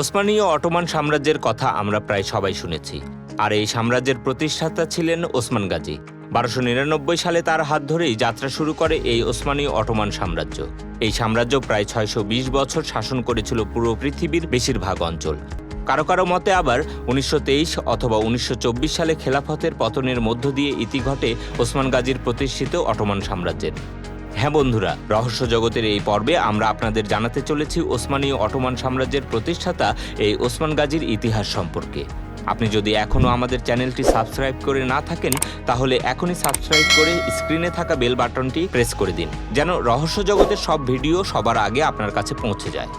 ওসমানীয় Ottoman সাম্রাজ্যের কথা আমরা প্রায় সবাই শুনেছি। আর এই সাম্রাজ্যের প্রতিষ্ঠাতা ছিলেন ওসমান গাজী। বারোশো নিরানব্বই সালে তার হাত ধরেই যাত্রা শুরু করে এই ওসমানীয় অটোমান সাম্রাজ্য। এই সাম্রাজ্য প্রায় ছয়শো বিশ বছর শাসন করেছিল পুরো পৃথিবীর বেশিরভাগ অঞ্চল। কারও কারও মতে আবার উনিশশো তেইশ অথবা উনিশশো চব্বিশ সালে খেলাফতের পতনের মধ্য দিয়ে ইতি ঘটে ওসমান গাজীর প্রতিষ্ঠিত অটোমান সাম্রাজ্যের। হ্যাঁ বন্ধুরা, রহস্য জগতের এই পর্বে আমরা আপনাদের জানাতে চলেছি ওসমানীয় অটোমান সাম্রাজ্যের প্রতিষ্ঠাতা এই ওসমান গাজীর ইতিহাস সম্পর্কে। আপনি যদি এখনও আমাদের চ্যানেলটি সাবস্ক্রাইব করে না থাকেন, তাহলে এখনই সাবস্ক্রাইব করে স্ক্রিনে থাকা বেল বাটনটি প্রেস করে দিন, যেন রহস্য জগতের সব ভিডিও সবার আগে আপনার কাছে পৌঁছে যায়।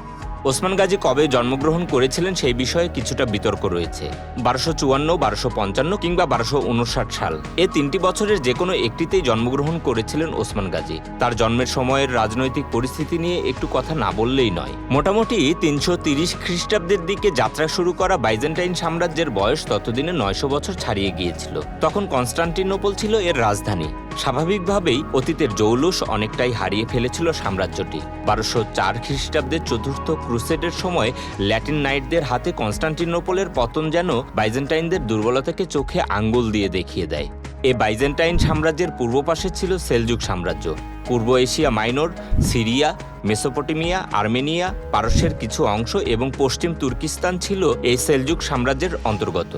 ওসমান গাজী কবে জন্মগ্রহণ করেছিলেন সেই বিষয়ে কিছুটা বিতর্ক রয়েছে। বারোশো চুয়ান্ন, বারোশো পঞ্চান্ন কিংবা বারোশো উনষাট সাল। এ তিনটি বছরের যে কোনো একটিতেই জন্মগ্রহণ করেছিলেন ওসমান গাজী। তার জন্মের সময়ের রাজনৈতিক পরিস্থিতি নিয়ে একটু কথা না বললেই নয়। মোটামুটি তিনশো তিরিশ খ্রিস্টাব্দের দিকে যাত্রা শুরু করা বাইজেন্টাইন সাম্রাজ্যের বয়স ততদিনে নয়শো বছর ছাড়িয়ে গিয়েছিল। তখন কনস্টান্টিনোপল ছিল এর রাজধানী। স্বাভাবিকভাবেই অতীতের জৌলুস অনেকটাই হারিয়ে ফেলেছিল সাম্রাজ্যটি। বারোশো চার খ্রিস্টাব্দের চতুর্থ ক্রুসেডের সময় ল্যাটিন নাইটদের হাতে কনস্টান্টিনোপলের পতন যেন বাইজেন্টাইনদের দুর্বলতাকে চোখে আঙ্গুল দিয়ে দেখিয়ে দেয়। এ বাইজেন্টাইন সাম্রাজ্যের পূর্ব পাশে ছিল সেলজুক সাম্রাজ্য। পূর্ব Asia Minor, Syria, Mesopotamia, Armenia, পারস্যের কিছু অংশ এবং পশ্চিম তুর্কিস্তান ছিল এই সেলজুক সাম্রাজ্যের অন্তর্গত।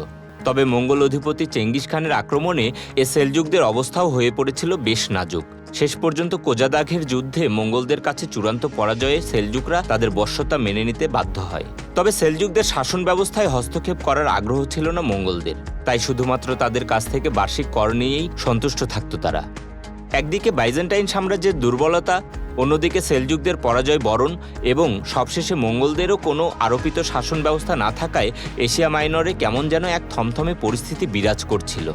তবে মঙ্গল অধিপতি চেঙ্গিস খানের আক্রমণে এ সেলজুকদের অবস্থাও হয়ে পড়েছিল বেশ নাজুক। শেষ পর্যন্ত কোজাদাঘের যুদ্ধে মঙ্গলদের কাছে চূড়ান্ত পরাজয়ে সেলজুকরা তাদের বশ্যতা মেনে নিতে বাধ্য হয়। তবে সেলজুকদের শাসন ব্যবস্থায় হস্তক্ষেপ করার আগ্রহ ছিল না মঙ্গলদের। তাই শুধুমাত্র তাদের কাছ থেকে বার্ষিক কর নিয়েই সন্তুষ্ট থাকত তারা। একদিকে বাইজেন্টাইন সাম্রাজ্যের দুর্বলতা অন্যদিকে সেলজুকদের পরাজয় বরণ এবং সবশেষে মঙ্গলদেরও কোনো আরোপিত শাসন ব্যবস্থা না থাকায় এশিয়া মাইনরে কেমন যেন এক থমথমে পরিস্থিতি বিরাজ করছিল।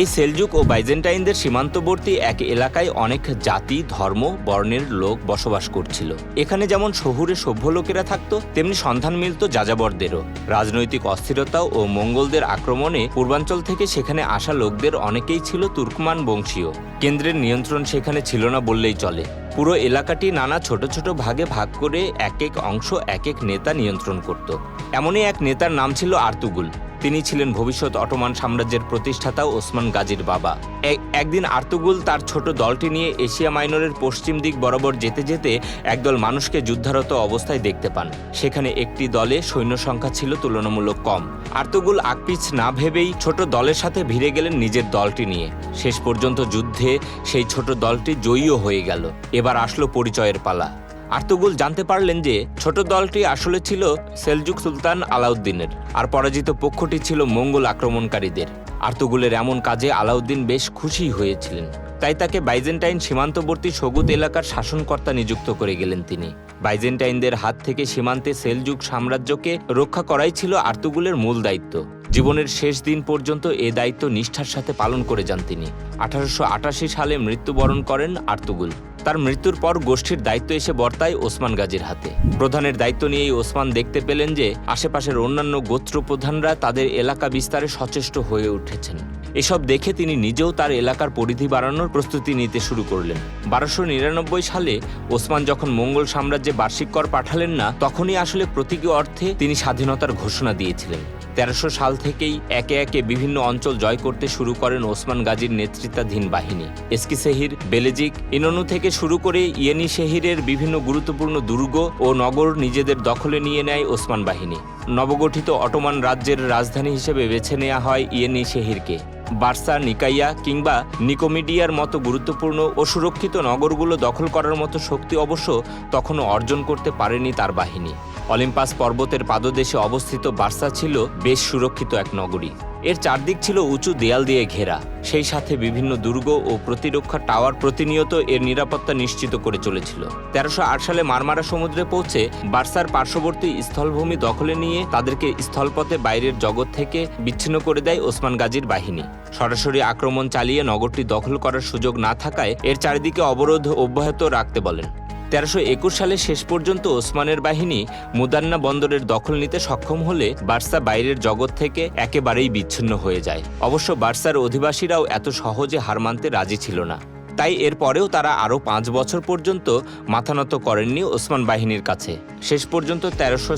এই সেলজুক ও বাইজেন্টাইনদের সীমান্তবর্তী এক এলাকায় অনেক জাতি, ধর্ম, বর্ণের লোক বসবাস করছিল। এখানে যেমন শহুরে সভ্য লোকেরা থাকত, তেমনি সন্ধান মিলত যাযাবরদেরও। রাজনৈতিক অস্থিরতা ও মঙ্গলদের আক্রমণে পূর্বাঞ্চল থেকে সেখানে আসা লোকদের অনেকেই ছিল তুর্কমান বংশীয়। কেন্দ্রের নিয়ন্ত্রণ সেখানে ছিল না বললেই চলে। পুরো এলাকাটি নানা ছোট ছোট ভাগে ভাগ করে এক এক অংশ, এক এক নেতা নিয়ন্ত্রণ করত। এমনই এক নেতার নাম ছিল আর্তুগুল। তিনি ছিলেন ভবিষ্যৎ অটোমান সাম্রাজ্যের প্রতিষ্ঠাতা ওসমান গাজীর বাবা। এক- একদিন আর্তুগুল তার ছোট দলটি নিয়ে এশিয়া মাইনরের পশ্চিম দিক বরাবর যেতে যেতে একদল মানুষকে যুদ্ধারত অবস্থায় দেখতে পান। সেখানে একটি দলে সৈন্য সংখ্যা ছিল তুলনামূলক কম। আর্তুগুল আকপিছ না ভেবেই ছোট দলের সাথে ভিড়ে গেলেন নিজের দলটি নিয়ে। শেষ পর্যন্ত যুদ্ধে সেই ছোট দলটি জয়ীও হয়ে গেল। এবার আসলো পরিচয়ের পালা। আর্তুগুল জানতে পারলেন যে ছোট দলটি আসলে ছিল সেলজুক সুলতান আলাউদ্দিনের, আর পরাজিত পক্ষটি ছিল মঙ্গল আক্রমণকারীদের। আর্তুগুলের এমন কাজে আলাউদ্দিন বেশ খুশি হয়েছিলেন। তাই তাকে বাইজেন্টাইন সীমান্তবর্তী সগুত এলাকার শাসনকর্তা নিযুক্ত করে গেলেন তিনি। বাইজেন্টাইনদের হাত থেকে সীমান্তে সেলজুক সাম্রাজ্যকে রক্ষা করাই ছিল আর্তুগুলের মূল দায়িত্ব। জীবনের শেষ দিন পর্যন্ত এ দায়িত্ব নিষ্ঠার সাথে পালন করে যান তিনি। আঠারোশো আটাশি সালে মৃত্যুবরণ করেন আর্তুগুল। তার মৃত্যুর পর গোষ্ঠীর দায়িত্ব এসে বর্তায় ওসমান গাজীর হাতে। প্রধানের দায়িত্ব নিয়েই ওসমান দেখতে পেলেন যে, আশেপাশের অন্যান্য গোত্র প্রধানরা তাদের এলাকা বিস্তারে সচেষ্ট হয়ে উঠেছেন। এসব দেখে তিনি নিজেও তার এলাকার পরিধি বাড়ানোর প্রস্তুতি নিতে শুরু করলেন। বারোশো নিরানব্বই সালে ওসমান যখন মঙ্গল সাম্রাজ্যে বার্ষিক কর পাঠালেন না, তখনই আসলে প্রতীকী অর্থে তিনি স্বাধীনতার ঘোষণা দিয়েছিলেন। তেরোশো সাল থেকেই একে একে বিভিন্ন অঞ্চল জয় করতে শুরু করেন ওসমান গাজীর নেতৃত্বাধীন বাহিনী। এসকি সেহির, বেলেজিক, ইননু থেকে শুরু করে ইয়েনি শেহিরের বিভিন্ন গুরুত্বপূর্ণ দুর্গ ও নগর নিজেদের দখলে নিয়ে নেয় ওসমান বাহিনী। নবগঠিত অটোমান রাজ্যের রাজধানী হিসেবে বেছে নেওয়া হয় ইয়েনি শেহিরকে বার্সা নিকাইয়া কিংবা নিকোমিডিয়ার মতো গুরুত্বপূর্ণ ও সুরক্ষিত নগরগুলো দখল করার মতো শক্তি অবশ্য তখনও অর্জন করতে পারেনি তার বাহিনী। অলিম্পাস পর্বতের পাদদেশে অবস্থিত বার্সা ছিল বেশ সুরক্ষিত এক নগরী। এর চারদিক ছিল উঁচু দেয়াল দিয়ে ঘেরা। সেই সাথে বিভিন্ন দুর্গ ও প্রতিরক্ষা টাওয়ার প্রতিনিয়ত এর নিরাপত্তা নিশ্চিত করে চলেছিল। তেরোশো সালে মারমারা সমুদ্রে পৌঁছে বার্সার পার্শ্ববর্তী স্থলভূমি দখলে নিয়ে তাদেরকে স্থলপথে বাইরের জগৎ থেকে বিচ্ছিন্ন করে দেয় ওসমান গাজীর বাহিনী। সরাসরি আক্রমণ চালিয়ে নগরটি দখল করার সুযোগ না থাকায় এর চারিদিকে অবরোধ অব্যাহত রাখতে বলেন। তেরোশো একুশ সালে শেষ পর্যন্ত ওসমানের বাহিনী মুদান্না বন্দরের দখল নিতে সক্ষম হলে বার্সা বাইরের জগৎ থেকে একেবারেই বিচ্ছিন্ন হয়ে যায়। অবশ্য বার্সার অধিবাসীরাও এত সহজে হার মানতে রাজি ছিল না। তাই এরপরেও তারা আরও পাঁচ বছর পর্যন্ত মাথানত করেননি ওসমান বাহিনীর কাছে। শেষ পর্যন্ত তেরোশো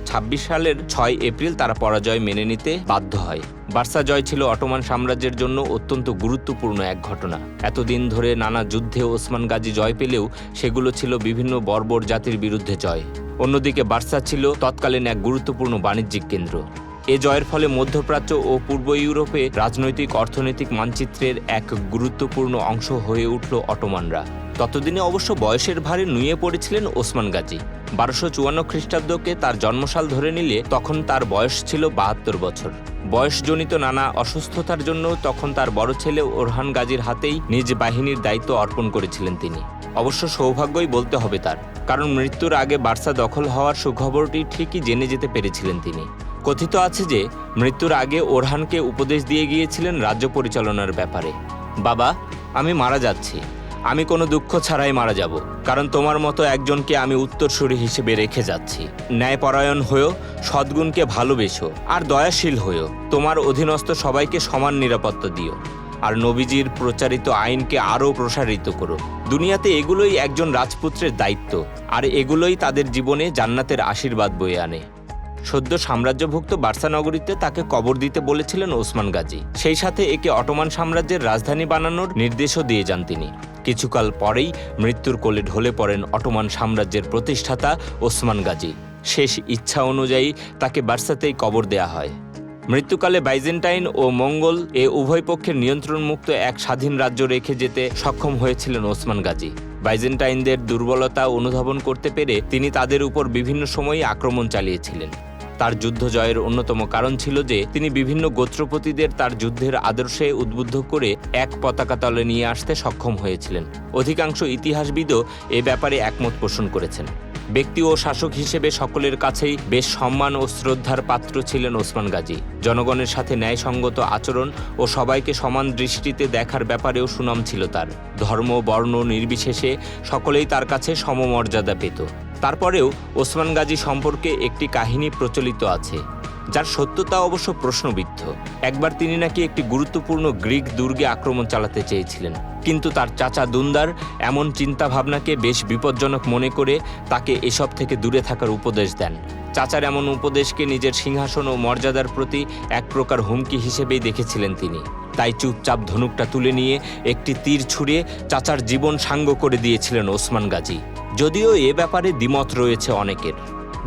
সালের ছয় এপ্রিল তারা পরাজয় মেনে নিতে বাধ্য হয়। বার্সা জয় ছিল অটোমান সাম্রাজ্যের জন্য অত্যন্ত গুরুত্বপূর্ণ এক ঘটনা। এতদিন ধরে নানা যুদ্ধে ওসমান গাজী জয় পেলেও সেগুলো ছিল বিভিন্ন বর্বর জাতির বিরুদ্ধে জয়। অন্যদিকে বার্সা ছিল তৎকালীন এক গুরুত্বপূর্ণ বাণিজ্যিক কেন্দ্র। এ জয়ের ফলে মধ্যপ্রাচ্য ও পূর্ব ইউরোপে রাজনৈতিক, অর্থনৈতিক মানচিত্রের এক গুরুত্বপূর্ণ অংশ হয়ে উঠল অটোমানরা। ততদিনে অবশ্য বয়সের ভারে নুয়ে পড়েছিলেন ওসমান গাজী। বারোশো চুয়ান্ন খ্রিস্টাব্দকে তার জন্মসাল ধরে নিলে তখন তার বয়স ছিল বাহাত্তর বছর। বয়সজনিত নানা অসুস্থতার জন্য তখন তার বড় ছেলে ওরহান গাজীর হাতেই নিজ বাহিনীর দায়িত্ব অর্পণ করেছিলেন তিনি। অবশ্য সৌভাগ্যই বলতে হবে তার, কারণ মৃত্যুর আগে বার্সা দখল হওয়ার সুখবরটি ঠিকই জেনে যেতে পেরেছিলেন তিনি। কথিত আছে যে, মৃত্যুর আগে ওরহানকে উপদেশ দিয়ে গিয়েছিলেন রাজ্য পরিচালনার ব্যাপারে। বাবা, আমি মারা যাচ্ছি। আমি কোনো দুঃখ ছাড়াই মারা যাব, কারণ তোমার মতো একজনকে আমি উত্তরসূরি হিসেবে রেখে যাচ্ছি। ন্যায়পরায়ণ হয়েও, সদ্গুণকে ভালোবেসো, আর দয়াশীল হয়েও, তোমার অধীনস্থ সবাইকে সমান নিরাপত্তা দিও, আর নবীজির প্রচারিত আইনকে আরও প্রসারিত করো। দুনিয়াতে এগুলোই একজন রাজপুত্রের দায়িত্ব, আর এগুলোই তাদের জীবনে জান্নাতের আশীর্বাদ বয়ে আনে। সদ্য সাম্রাজ্যভুক্ত বার্সা নগরীতে তাকে কবর দিতে বলেছিলেন ওসমান গাজী। সেই সাথে একে অটোমান সাম্রাজ্যের রাজধানী বানানোর নির্দেশও দিয়ে যান তিনি। কিছুকাল পরেই মৃত্যুর কোলে ঢলে পড়েন অটোমান সাম্রাজ্যের প্রতিষ্ঠাতা ওসমান গাজী। শেষ ইচ্ছা অনুযায়ী তাকে বার্সাতেই কবর দেয়া হয়। মৃত্যুকালে বাইজেন্টাইন ও মঙ্গল এ উভয় পক্ষের নিয়ন্ত্রণমুক্ত এক স্বাধীন রাজ্য রেখে যেতে সক্ষম হয়েছিলেন ওসমান গাজী। বাইজেন্টাইনদের দুর্বলতা অনুধাবন করতে পেরে তিনি তাদের উপর বিভিন্ন সময়ে আক্রমণ চালিয়েছিলেন। তার যুদ্ধ জয়ের অন্যতম কারণ ছিল যে তিনি বিভিন্ন গোত্রপতিদের তার যুদ্ধের আদর্শে উদ্বুদ্ধ করে এক পতাকা তলে নিয়ে আসতে সক্ষম হয়েছিলেন। অধিকাংশ ইতিহাসবিদও এ ব্যাপারে একমত পোষণ করেছেন। ব্যক্তি ও শাসক হিসেবে সকলের কাছেই বেশ সম্মান ও শ্রদ্ধার পাত্র ছিলেন ওসমান গাজী। জনগণের সাথে ন্যায়সঙ্গত আচরণ ও সবাইকে সমান দৃষ্টিতে দেখার ব্যাপারেও সুনাম ছিল তার। ধর্ম, বর্ণ নির্বিশেষে সকলেই তার কাছে সমমর্যাদা পেত। তারপরেও ওসমান গাজী সম্পর্কে একটি কাহিনী প্রচলিত আছে, যার সত্যতা অবশ্য প্রশ্নবিদ্ধ। একবার তিনি নাকি একটি গুরুত্বপূর্ণ গ্রিক দুর্গে আক্রমণ চালাতে চেয়েছিলেন, কিন্তু তার চাচা দুন্দার এমন চিন্তাভাবনাকে বেশ বিপজ্জনক মনে করে তাকে এসব থেকে দূরে থাকার উপদেশ দেন। চাচার এমন উপদেশকে নিজের সিংহাসন ও মর্যাদার প্রতি এক প্রকার হুমকি হিসেবেই দেখেছিলেন তিনি। তাই চুপচাপ ধনুকটা তুলে নিয়ে একটি তীর ছুঁড়ে চাচার জীবন সাঙ্গ করে দিয়েছিলেন ওসমান গাজী। যদিও এ ব্যাপারে দ্বিমত রয়েছে অনেকের।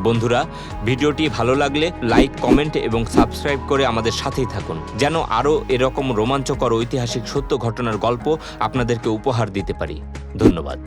বন্ধুরা, ভিডিওটি ভালো লাগলে লাইক, কমেন্ট এবং সাবস্ক্রাইব করে আমাদের সাথেই থাকুন, যেন আরও এরকম রোমাঞ্চকর ঐতিহাসিক সত্য ঘটনার গল্প আপনাদেরকে উপহার দিতে পারি। ধন্যবাদ।